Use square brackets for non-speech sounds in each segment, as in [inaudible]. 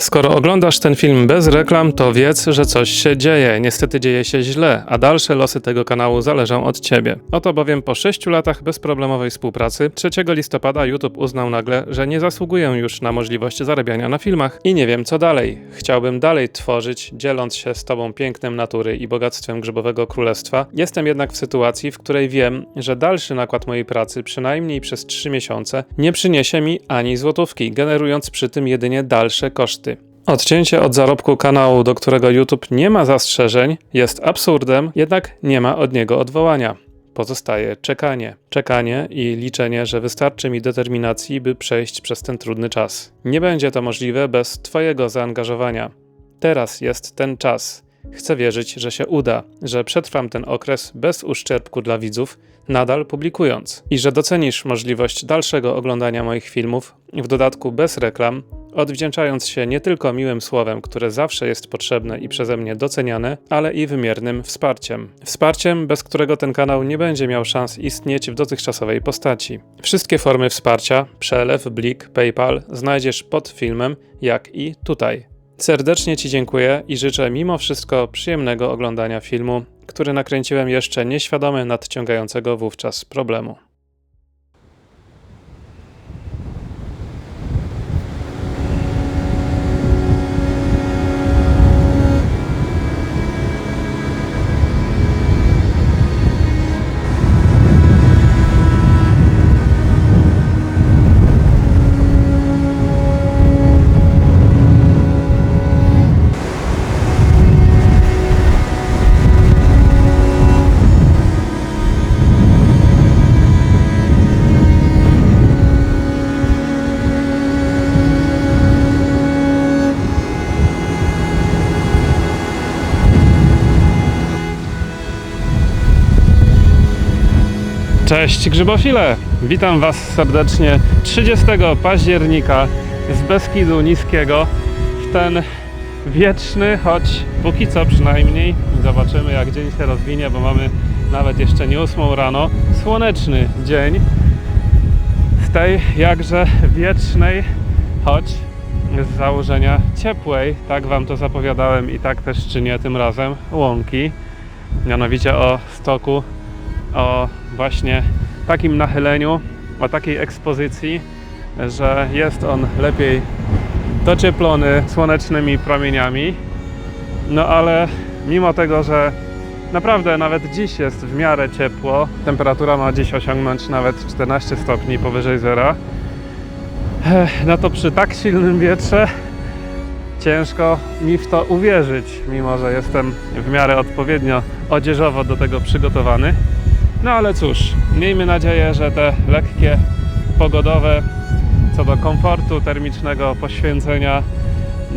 Skoro oglądasz ten film bez reklam, to wiedz, że coś się dzieje. Niestety dzieje się źle, a dalsze losy tego kanału zależą od ciebie. Oto bowiem po 6 latach bezproblemowej współpracy 3 listopada YouTube uznał nagle, że nie zasługuję już na możliwość zarabiania na filmach i nie wiem co dalej. Chciałbym dalej tworzyć, dzieląc się z tobą pięknem natury i bogactwem grzybowego królestwa. Jestem jednak w sytuacji, w której wiem, że dalszy nakład mojej pracy, przynajmniej przez 3 miesiące, nie przyniesie mi ani złotówki, generując przy tym jedynie dalsze koszty. Odcięcie od zarobku kanału, do którego YouTube nie ma zastrzeżeń, jest absurdem, jednak nie ma od niego odwołania. Pozostaje czekanie. Czekanie i liczenie, że wystarczy mi determinacji, by przejść przez ten trudny czas. Nie będzie to możliwe bez Twojego zaangażowania. Teraz jest ten czas. Chcę wierzyć, że się uda, że przetrwam ten okres bez uszczerbku dla widzów, nadal publikując, i że docenisz możliwość dalszego oglądania moich filmów, w dodatku bez reklam, odwdzięczając się nie tylko miłym słowem, które zawsze jest potrzebne i przeze mnie doceniane, ale i wymiernym wsparciem. Wsparciem, bez którego ten kanał nie będzie miał szans istnieć w dotychczasowej postaci. Wszystkie formy wsparcia, przelew, blik, PayPal znajdziesz pod filmem, jak i tutaj. Serdecznie Ci dziękuję i życzę mimo wszystko przyjemnego oglądania filmu, który nakręciłem jeszcze nieświadomy nadciągającego wówczas problemu. Cześć grzybofile! Witam Was serdecznie. 30 października z Beskidu Niskiego. W ten wieczny, choć póki co przynajmniej, zobaczymy jak dzień się rozwinie, bo mamy nawet jeszcze nie 8 rano, słoneczny dzień z tej jakże wiecznej, choć z założenia ciepłej, tak Wam to zapowiadałem i tak też czynię tym razem, łąki, mianowicie o stoku o właśnie takim nachyleniu, o takiej ekspozycji, że jest on lepiej docieplony słonecznymi promieniami. No ale mimo tego, że naprawdę nawet dziś jest w miarę ciepło, temperatura ma dziś osiągnąć nawet 14 stopni powyżej zera, no to przy tak silnym wietrze ciężko mi w to uwierzyć, mimo że jestem w miarę odpowiednio odzieżowo do tego przygotowany. No ale cóż, miejmy nadzieję, że te lekkie pogodowe co do komfortu termicznego poświęcenia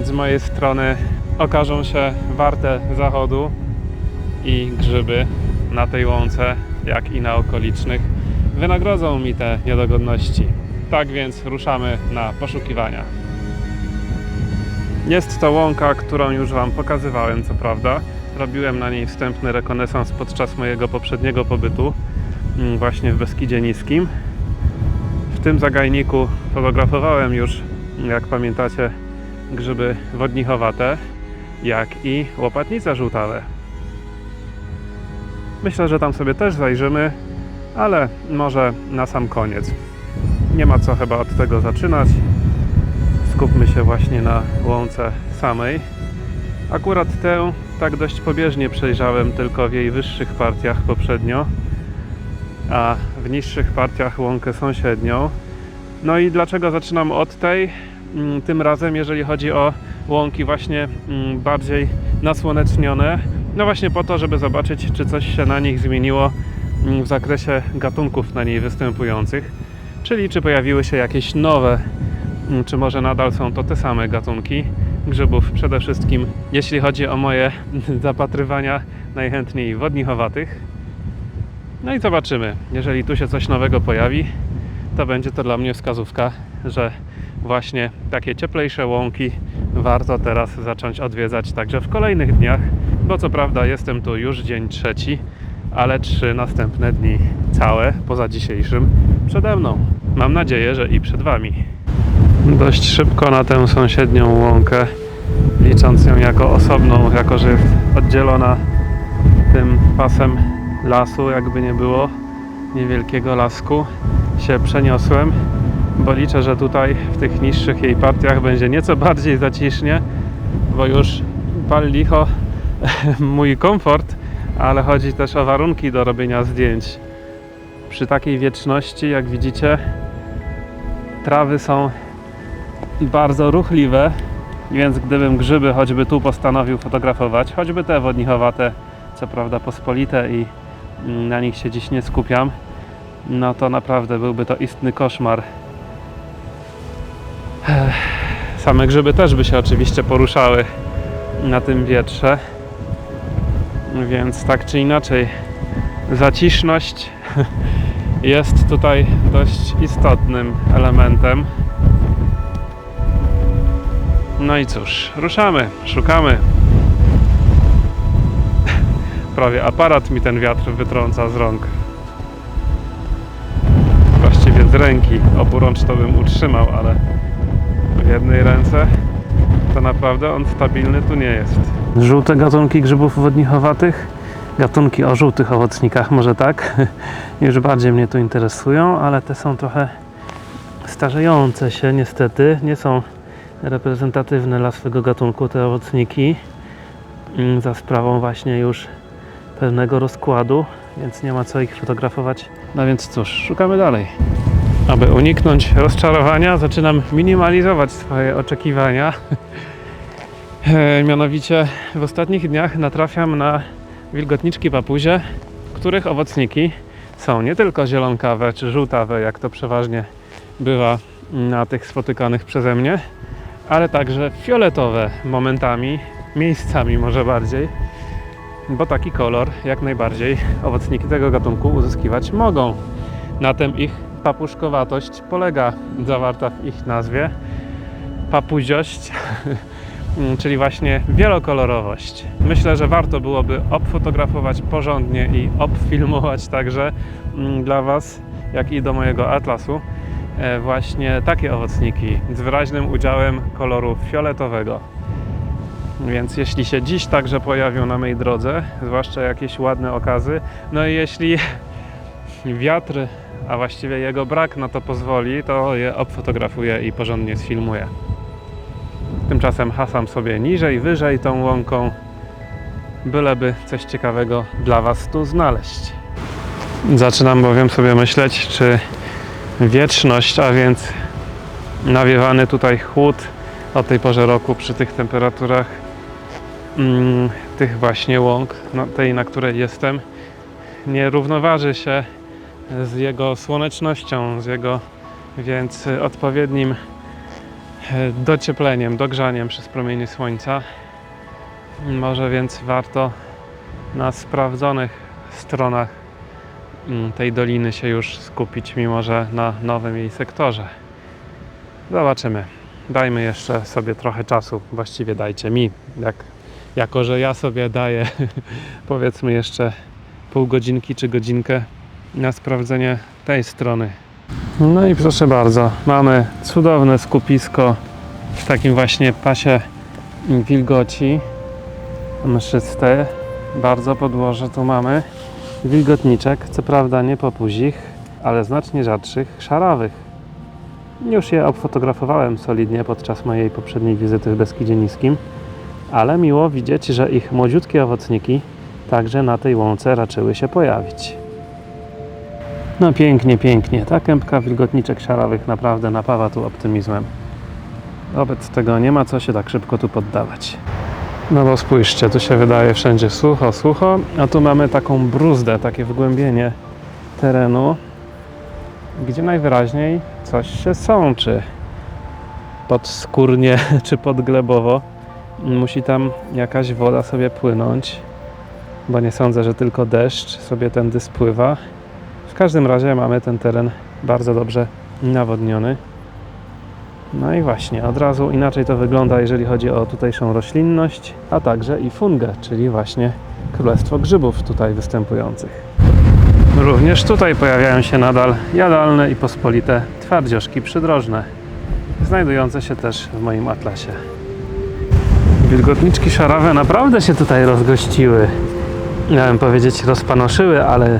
z mojej strony okażą się warte zachodu i grzyby na tej łące, jak i na okolicznych, wynagrodzą mi te niedogodności. Tak więc ruszamy na poszukiwania. Jest to łąka, którą już Wam pokazywałem, co prawda. Robiłem na niej wstępny rekonesans podczas mojego poprzedniego pobytu mm, właśnie w Beskidzie Niskim. W tym zagajniku fotografowałem już, jak pamiętacie, grzyby wodnichowate, jak i łopatnice żółtawe. Myślę, że tam sobie też zajrzymy, ale może na sam koniec. Nie ma co chyba od tego zaczynać. Skupmy się właśnie na łące samej. Akurat tę tak dość pobieżnie przejrzałem tylko w jej wyższych partiach poprzednio, a w niższych partiach łąkę sąsiednią. No i dlaczego zaczynam od tej? Mm, tym razem, jeżeli chodzi o łąki właśnie mm, bardziej nasłonecznione, no właśnie po to, żeby zobaczyć, czy coś się na nich zmieniło mm, w zakresie gatunków na niej występujących, czyli czy pojawiły się jakieś nowe, czy może nadal są to te same gatunki grzybów przede wszystkim, jeśli chodzi o moje [laughs] zapatrywania najchętniej wodnichowatych. No i zobaczymy, jeżeli tu się coś nowego pojawi, to będzie to dla mnie wskazówka, że właśnie takie cieplejsze łąki warto teraz zacząć odwiedzać także w kolejnych dniach, bo co prawda jestem tu już dzień trzeci, ale trzy następne dni całe poza dzisiejszym przede mną. Mam nadzieję, że i przed Wami. Dość szybko na tę sąsiednią łąkę, licząc ją jako osobną, jako że jest oddzielona tym pasem lasu, jakby nie było, niewielkiego lasku, się przeniosłem, bo liczę, że tutaj w tych niższych jej partiach będzie nieco bardziej zacisznie, bo już pal licho [laughs] mój komfort, ale chodzi też o warunki do robienia zdjęć. Przy takiej wieczności, jak widzicie, trawy są bardzo ruchliwe, więc gdybym grzyby choćby tu postanowił fotografować, choćby te wodnichowate, co prawda pospolite i mm, na nich się dziś nie skupiam, no to naprawdę byłby to istny koszmar. Same grzyby też by się oczywiście poruszały na tym wietrze, więc tak czy inaczej zaciszność [laughs] jest tutaj dość istotnym elementem. No i cóż, ruszamy, szukamy. [laughs] Prawie aparat mi ten wiatr wytrąca z rąk. Właściwie z ręki. Oburącz to bym utrzymał, ale w jednej ręce to naprawdę on stabilny tu nie jest. Żółte gatunki grzybów wodnichowatych, gatunki o żółtych owocnikach, może tak, [laughs] już bardziej mnie tu interesują, ale te są trochę starzejące się niestety, nie są reprezentatywne dla swego gatunku te owocniki mm, za sprawą właśnie już pewnego rozkładu, więc nie ma co ich fotografować. No więc cóż, szukamy dalej. Aby uniknąć rozczarowania, zaczynam minimalizować swoje oczekiwania. [laughs] E, Mianowicie w ostatnich dniach natrafiam na wilgotniczki papuzie, których owocniki są nie tylko zielonkawe czy żółtawe, jak to przeważnie bywa na tych spotykanych przeze mnie, ale także fioletowe momentami, miejscami może bardziej, bo taki kolor jak najbardziej owocniki tego gatunku uzyskiwać mogą. Na tym ich papuszkowatość polega, zawarta w ich nazwie papuziość, [laughs] czyli właśnie wielokolorowość. Myślę, że warto byłoby obfotografować porządnie i obfilmować także mm, dla Was, jak i do mojego atlasu, właśnie takie owocniki z wyraźnym udziałem koloru fioletowego. Więc jeśli się dziś także pojawią na mojej drodze, zwłaszcza jakieś ładne okazy, no i jeśli [laughs] wiatr, a właściwie jego brak na to pozwoli, to je obfotografuję i porządnie sfilmuję. Tymczasem hasam sobie niżej, wyżej tą łąką, byleby coś ciekawego dla Was tu znaleźć. Zaczynam bowiem sobie myśleć, czy wieczność, a więc nawiewany tutaj chłód o tej porze roku przy tych temperaturach mm, tych właśnie łąk, no, tej na której jestem, nie równoważy się z jego słonecznością, z jego więc odpowiednim e, dociepleniem, dogrzaniem przez promienie słońca. Może więc warto na sprawdzonych stronach tej doliny się już skupić, mimo że na nowym jej sektorze. Zobaczymy. Dajmy jeszcze sobie trochę czasu, właściwie dajcie mi, jak, jako że ja sobie daję [laughs] powiedzmy jeszcze pół godzinki czy godzinkę na sprawdzenie tej strony. No i proszę bardzo, mamy cudowne skupisko w takim właśnie pasie wilgoci mszyste. Bardzo podłoże tu mamy wilgotniczek, co prawda nie popuzich, ale znacznie rzadszych, szarawych. Już je obfotografowałem solidnie podczas mojej poprzedniej wizyty w Beskidzie Niskim, ale miło widzieć, że ich młodziutkie owocniki także na tej łące raczyły się pojawić. No pięknie, pięknie. Ta kępka wilgotniczek szarawych naprawdę napawa tu optymizmem. Wobec tego nie ma co się tak szybko tu poddawać. No bo spójrzcie, tu się wydaje wszędzie sucho, sucho, a tu mamy taką bruzdę, takie wgłębienie terenu, gdzie najwyraźniej coś się sączy. Podskórnie [laughs] czy podglebowo musi tam jakaś woda sobie płynąć, bo nie sądzę, że tylko deszcz sobie tędy spływa. W każdym razie mamy ten teren bardzo dobrze nawodniony. No i właśnie, od razu inaczej to wygląda, jeżeli chodzi o tutejszą roślinność, a także i fungę, czyli właśnie królestwo grzybów tutaj występujących. Również tutaj pojawiają się nadal jadalne i pospolite twardzioszki przydrożne. znajdujące się też w moim atlasie. Wilgotniczki szarawe naprawdę się tutaj rozgościły. Miałem powiedzieć rozpanoszyły, ale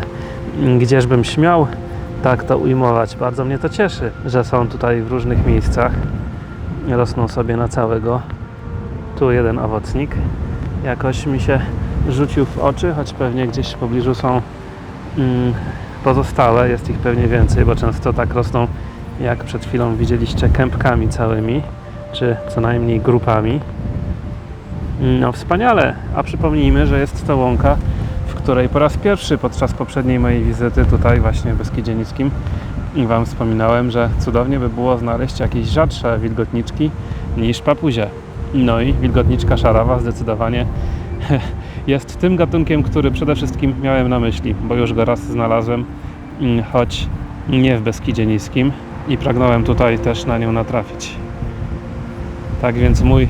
gdzieżbym śmiał tak to ujmować. Bardzo mnie to cieszy, że są tutaj w różnych miejscach. Rosną sobie na całego. Tu jeden owocnik. Jakoś mi się rzucił w oczy, choć pewnie gdzieś w pobliżu są mm, pozostałe. Jest ich pewnie więcej, bo często tak rosną, jak przed chwilą widzieliście, kępkami całymi, czy co najmniej grupami. No wspaniale, a przypomnijmy, że jest to łąka, której po raz pierwszy podczas poprzedniej mojej wizyty tutaj właśnie w Beskidzie Niskim i Wam wspominałem, że cudownie by było znaleźć jakieś rzadsze wilgotniczki niż papuzie. No i wilgotniczka szarawa zdecydowanie [laughs] jest tym gatunkiem, który przede wszystkim miałem na myśli, bo już go raz znalazłem, mm, choć nie w Beskidzie Niskim i pragnąłem tutaj też na nią natrafić. Tak więc mój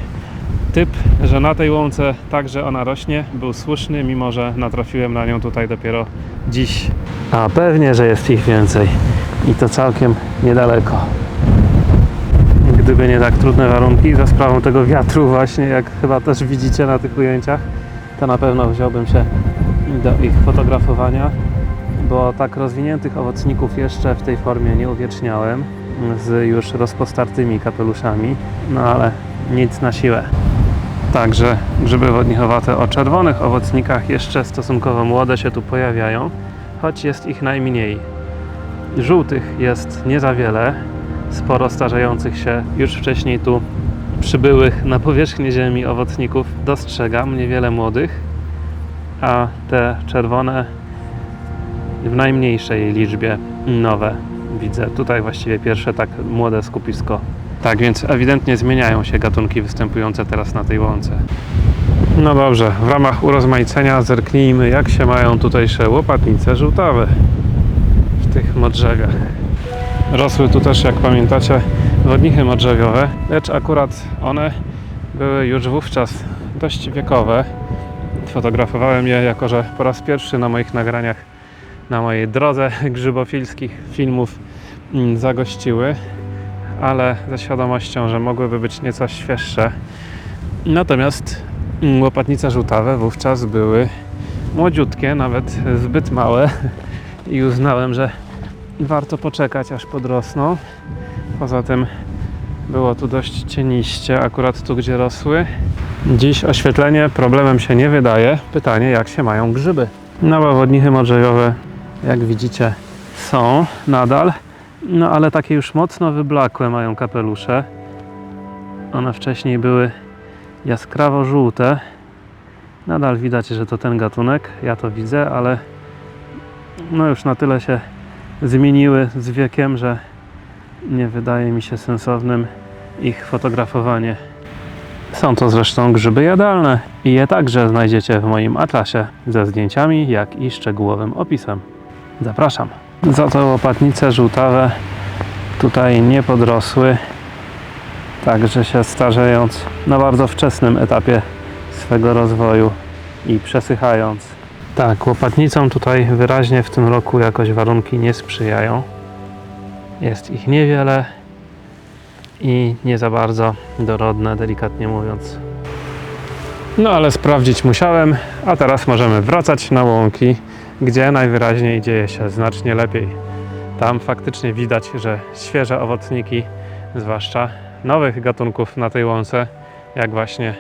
typ, że na tej łące także ona rośnie, był słuszny, mimo że natrafiłem na nią tutaj dopiero dziś. A pewnie, że jest ich więcej i to całkiem niedaleko. Gdyby nie tak trudne warunki za sprawą tego wiatru właśnie, jak chyba też widzicie na tych ujęciach, to na pewno wziąłbym się do ich fotografowania, bo tak rozwiniętych owocników jeszcze w tej formie nie uwieczniałem z już rozpostartymi kapeluszami, no ale nic na siłę. Także grzyby wodnichowate o czerwonych owocnikach jeszcze stosunkowo młode się tu pojawiają, choć jest ich najmniej. Żółtych jest nie za wiele, sporo starzejących się już wcześniej tu przybyłych na powierzchnię ziemi owocników dostrzegam, niewiele młodych, a te czerwone w najmniejszej liczbie nowe widzę. Tutaj właściwie pierwsze tak młode skupisko. Tak więc ewidentnie zmieniają się gatunki występujące teraz na tej łące. No dobrze, w ramach urozmaicenia zerknijmy jak się mają tutejsze łopatnice żółtawe w tych modrzewiach. Rosły tu też, jak pamiętacie, wodnichy modrzewiowe, lecz akurat one były już wówczas dość wiekowe. Fotografowałem je jako, że po raz pierwszy na moich nagraniach na mojej drodze grzybofilskich filmów mm, zagościły, ale ze świadomością, że mogłyby być nieco świeższe. Natomiast mm, łopatnice żółtawe wówczas były młodziutkie, nawet zbyt małe i uznałem, że warto poczekać aż podrosną. Poza tym było tu dość cieniście, akurat tu gdzie rosły. Dziś oświetlenie problemem się nie wydaje. Pytanie jak się mają grzyby. Wodnichy modrzejowe, jak widzicie, są nadal. No ale takie już mocno wyblakłe mają kapelusze. One wcześniej były jaskrawo żółte. Nadal widać, że to ten gatunek. Ja to widzę, ale no już na tyle się zmieniły z wiekiem, że nie wydaje mi się sensownym ich fotografowanie. Są to zresztą grzyby jadalne i je także znajdziecie w moim atlasie ze zdjęciami, jak i szczegółowym opisem. Zapraszam. Za to łopatnice żółtawe tutaj nie podrosły, także się starzejąc na bardzo wczesnym etapie swego rozwoju i przesychając. Tak, łopatnicom tutaj wyraźnie w tym roku jakoś warunki nie sprzyjają. Jest ich niewiele i nie za bardzo dorodne, delikatnie mówiąc. No ale sprawdzić musiałem, a teraz możemy wracać na łąki, gdzie najwyraźniej dzieje się znacznie lepiej. Tam faktycznie widać, że świeże owocniki, zwłaszcza nowych gatunków na tej łące, jak właśnie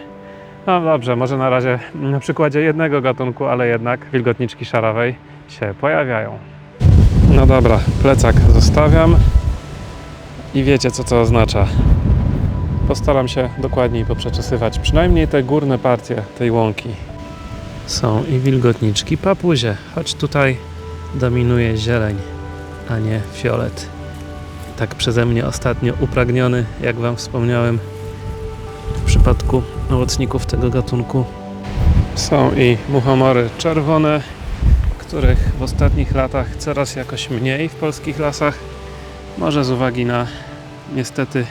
no dobrze, może na razie na przykładzie jednego gatunku, ale jednak wilgotniczki szarawej się pojawiają. No dobra, plecak zostawiam i wiecie co to oznacza. Postaram się dokładniej poprzeczesywać przynajmniej te górne partie tej łąki. Są i wilgotniczki papuzie, choć tutaj dominuje zieleń, a nie fiolet. Tak przeze mnie ostatnio upragniony, jak Wam wspomniałem, w przypadku owocników tego gatunku. Są i muchomory czerwone, których w ostatnich latach coraz jakoś mniej w polskich lasach. Może z uwagi na niestety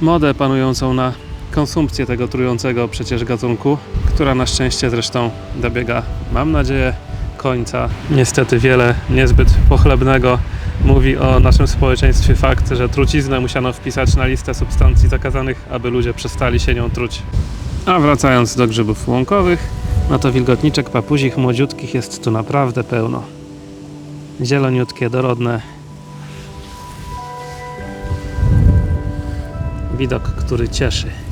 modę panującą na konsumpcję tego trującego przecież gatunku, która na szczęście zresztą dobiega, mam nadzieję, końca. Niestety wiele niezbyt pochlebnego mówi o naszym społeczeństwie fakt, że truciznę musiano wpisać na listę substancji zakazanych, aby ludzie przestali się nią truć. A wracając do grzybów łąkowych, no to wilgotniczek papuzich młodziutkich jest tu naprawdę pełno. Zieloniutkie, dorodne. Widok, który cieszy.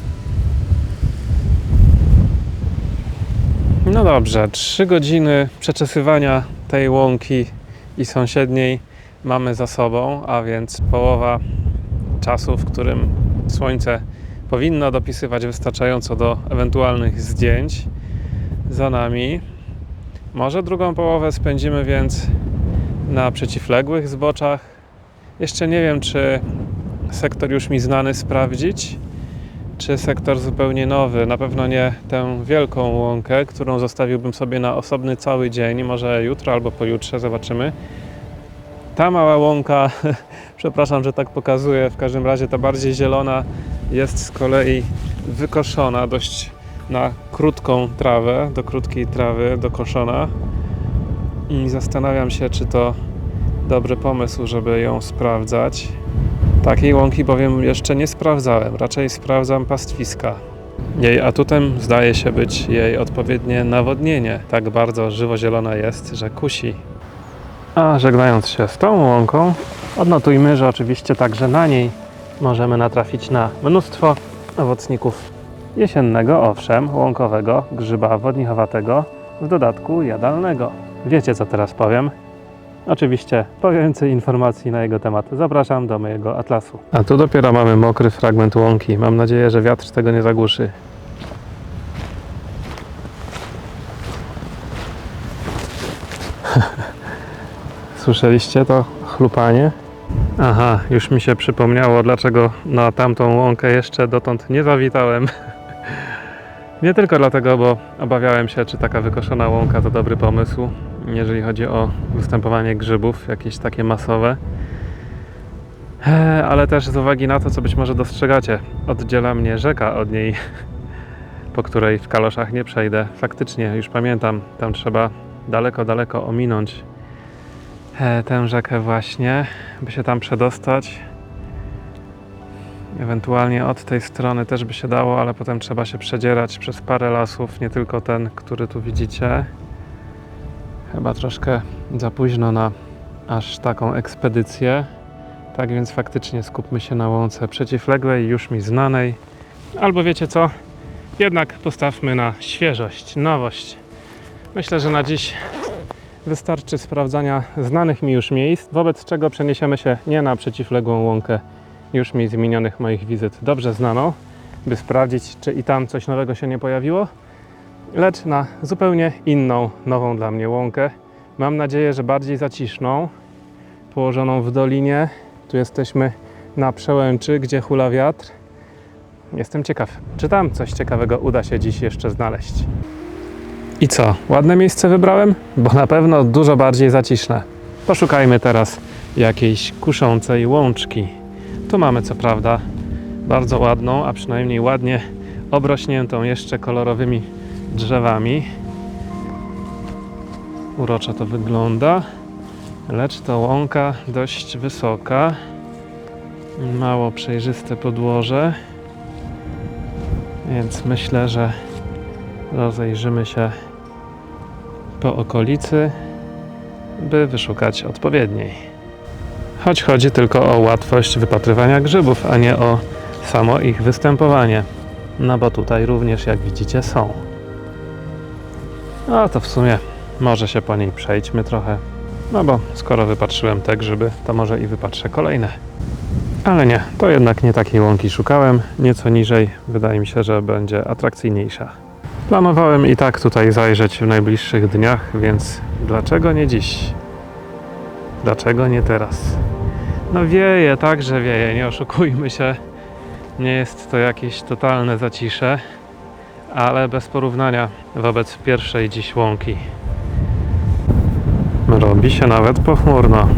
No dobrze, trzy godziny przeczesywania tej łąki i sąsiedniej mamy za sobą, a więc połowa czasu, w którym słońce powinno dopisywać wystarczająco do ewentualnych zdjęć za nami. Może drugą połowę spędzimy więc na przeciwległych zboczach. Jeszcze nie wiem, czy sektor już mi znany sprawdzić, czy sektor zupełnie nowy. Na pewno nie tę wielką łąkę, którą zostawiłbym sobie na osobny cały dzień. Może jutro albo pojutrze, zobaczymy. Ta mała łąka, [laughs] przepraszam, że tak pokazuję, w każdym razie ta bardziej zielona jest z kolei wykoszona dość na krótką trawę, do krótkiej trawy dokoszona. I zastanawiam się, czy to dobry pomysł, żeby ją sprawdzać. Takiej łąki bowiem jeszcze nie sprawdzałem, raczej sprawdzam pastwiska. Jej atutem zdaje się być jej odpowiednie nawodnienie. Tak bardzo żywo-zielona jest, że kusi. A żegnając się z tą łąką, odnotujmy, że oczywiście także na niej możemy natrafić na mnóstwo owocników jesiennego, owszem, łąkowego, grzyba wodnichowatego, w dodatku jadalnego. Wiecie co teraz powiem? Oczywiście po więcej informacji na jego temat zapraszam do mojego atlasu. A tu dopiero mamy mokry fragment łąki. Mam nadzieję, że wiatr tego nie zagłuszy. [laughs] Słyszeliście to chlupanie? Aha, już mi się przypomniało, dlaczego na tamtą łąkę jeszcze dotąd nie zawitałem. [laughs] Nie tylko dlatego, bo obawiałem się, czy taka wykoszona łąka to dobry pomysł, jeżeli chodzi o występowanie grzybów, jakieś takie masowe. Eee, Ale też z uwagi na to, co być może dostrzegacie, oddziela mnie rzeka od niej, [laughs] po której w kaloszach nie przejdę. Faktycznie, już pamiętam, tam trzeba daleko, daleko ominąć e, tę rzekę właśnie, by się tam przedostać. Ewentualnie od tej strony też by się dało, ale potem trzeba się przedzierać przez parę lasów, nie tylko ten, który tu widzicie. Chyba troszkę za późno na aż taką ekspedycję. Tak więc faktycznie skupmy się na łące przeciwległej, już mi znanej. Albo wiecie co? Jednak postawmy na świeżość, nowość. Myślę, że na dziś wystarczy sprawdzania znanych mi już miejsc, wobec czego przeniesiemy się nie na przeciwległą łąkę już mi z minionych moich wizyt dobrze znaną, by sprawdzić, czy i tam coś nowego się nie pojawiło, lecz na zupełnie inną, nową dla mnie łąkę. Mam nadzieję, że bardziej zaciszną, położoną w dolinie. Tu jesteśmy na przełęczy, gdzie hula wiatr. Jestem ciekaw, czy tam coś ciekawego uda się dziś jeszcze znaleźć. I co? Ładne miejsce wybrałem? Bo na pewno dużo bardziej zaciszne. Poszukajmy teraz jakiejś kuszącej łączki. Tu mamy co prawda bardzo ładną, a przynajmniej ładnie obrośniętą jeszcze kolorowymi drzewami. Uroczo to wygląda, lecz to łąka dość wysoka. Mało przejrzyste podłoże, więc myślę, że rozejrzymy się po okolicy, by wyszukać odpowiedniej. Choć chodzi tylko o łatwość wypatrywania grzybów, a nie o samo ich występowanie. No bo tutaj również, jak widzicie, są. No to w sumie może się po niej przejdźmy trochę. No bo skoro wypatrzyłem te grzyby, to może i wypatrzę kolejne. Ale nie, to jednak nie takiej łąki szukałem. Nieco niżej wydaje mi się, że będzie atrakcyjniejsza. Planowałem i tak tutaj zajrzeć w najbliższych dniach, więc dlaczego nie dziś? Dlaczego nie teraz? No wieje, także wieje, nie oszukujmy się. Nie jest to jakieś totalne zacisze, ale bez porównania wobec pierwszej dziś łąki. Robi się nawet pochmurno.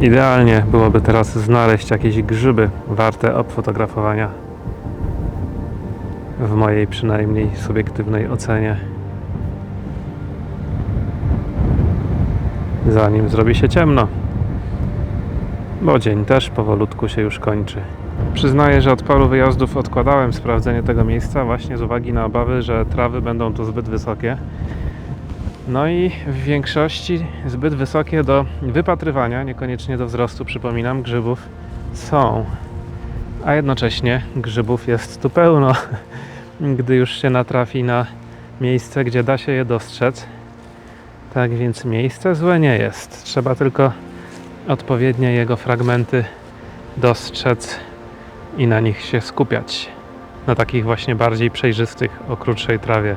Idealnie byłoby teraz znaleźć jakieś grzyby warte obfotografowania. W mojej przynajmniej subiektywnej ocenie. zanim zrobi się ciemno. Bo dzień też powolutku się już kończy. Przyznaję, że od paru wyjazdów odkładałem sprawdzenie tego miejsca właśnie z uwagi na obawy, że trawy będą tu zbyt wysokie. No i w większości zbyt wysokie do wypatrywania, niekoniecznie do wzrostu, przypominam, grzybów są. A jednocześnie grzybów jest tu pełno, [laughs] gdy już się natrafi na miejsce, gdzie da się je dostrzec. Tak więc miejsce złe nie jest. Trzeba tylko odpowiednie jego fragmenty dostrzec i na nich się skupiać. Na takich właśnie bardziej przejrzystych, o krótszej trawie.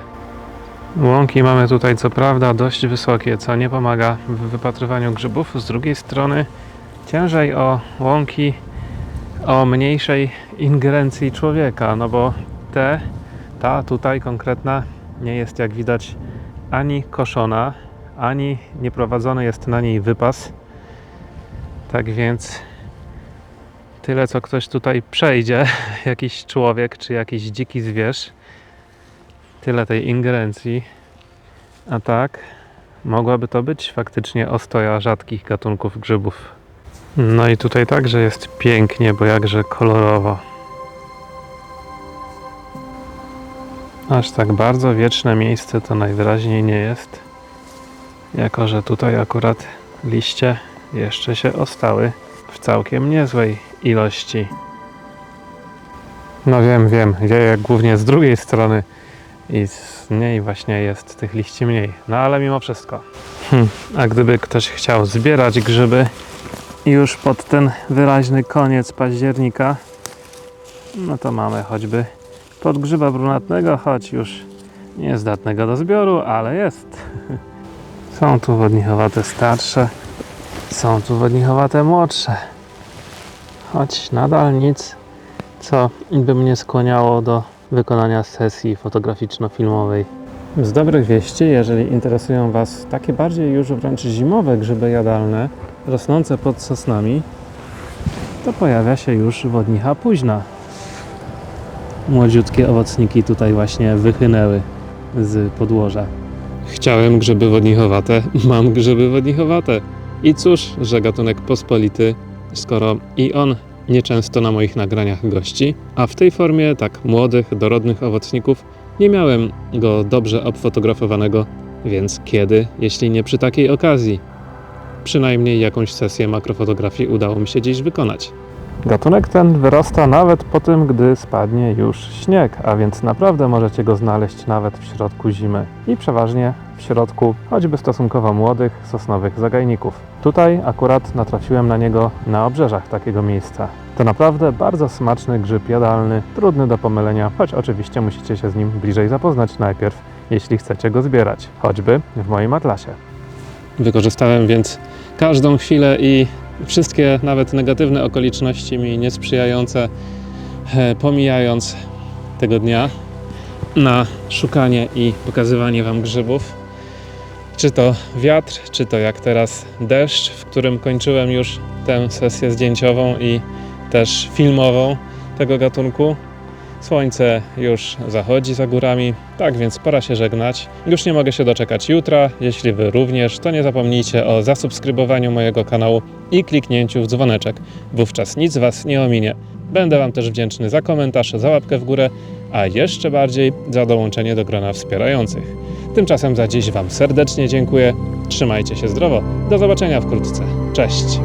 Łąki mamy tutaj co prawda dość wysokie, co nie pomaga w wypatrywaniu grzybów. Z drugiej strony ciężej o łąki o mniejszej ingerencji człowieka, no bo te, ta tutaj konkretna nie jest jak widać ani koszona, ani nie prowadzony jest na niej wypas. Tak więc tyle co ktoś tutaj przejdzie, [laughs] jakiś człowiek czy jakiś dziki zwierz, tyle tej ingerencji. A tak mogłaby to być faktycznie ostoja rzadkich gatunków grzybów. No i tutaj także jest pięknie, bo jakże kolorowo. Aż tak bardzo wieczne miejsce to najwyraźniej nie jest. Jako, że tutaj akurat liście jeszcze się ostały w całkiem niezłej ilości. No wiem, wiem, wieje głównie z drugiej strony i z niej właśnie jest tych liści mniej. No ale mimo wszystko. Hm, a gdyby ktoś chciał zbierać grzyby już pod ten wyraźny koniec października, no to mamy choćby podgrzyba brunatnego, choć już niezdatnego do zbioru, ale jest. [laughs] Są tu wodnichowate starsze, są tu wodnichowate młodsze. Choć nadal nic, co by mnie skłaniało do wykonania sesji fotograficzno-filmowej. Z dobrych wieści, jeżeli interesują Was takie bardziej już wręcz zimowe grzyby jadalne, rosnące pod sosnami, to pojawia się już wodnicha późna. Młodziutkie owocniki tutaj właśnie wychynęły z podłoża. Chciałem grzyby wodnichowate, mam grzyby wodnichowate. I cóż, że gatunek pospolity, skoro i on nieczęsto na moich nagraniach gości, a w tej formie tak młodych, dorodnych owocników nie miałem go dobrze obfotografowanego, więc kiedy, jeśli nie przy takiej okazji? Przynajmniej jakąś sesję makrofotografii udało mi się dziś wykonać. Gatunek ten wyrasta nawet po tym, gdy spadnie już śnieg, a więc naprawdę możecie go znaleźć nawet w środku zimy i przeważnie w środku choćby stosunkowo młodych sosnowych zagajników. Tutaj akurat natrafiłem na niego na obrzeżach takiego miejsca. To naprawdę bardzo smaczny grzyb jadalny, trudny do pomylenia, choć oczywiście musicie się z nim bliżej zapoznać najpierw, jeśli chcecie go zbierać, choćby w moim atlasie. Wykorzystałem więc każdą chwilę i wszystkie nawet negatywne okoliczności mi niesprzyjające, e, pomijając tego dnia na szukanie i pokazywanie Wam grzybów. Czy to wiatr, czy to jak teraz deszcz, w którym kończyłem już tę sesję zdjęciową i też filmową tego gatunku. Słońce już zachodzi za górami, tak więc pora się żegnać. Już nie mogę się doczekać jutra. Jeśli Wy również, to nie zapomnijcie o zasubskrybowaniu mojego kanału i kliknięciu w dzwoneczek. Wówczas nic Was nie ominie. Będę Wam też wdzięczny za komentarz, za łapkę w górę, a jeszcze bardziej za dołączenie do grona wspierających. Tymczasem za dziś Wam serdecznie dziękuję. Trzymajcie się zdrowo. Do zobaczenia wkrótce. Cześć.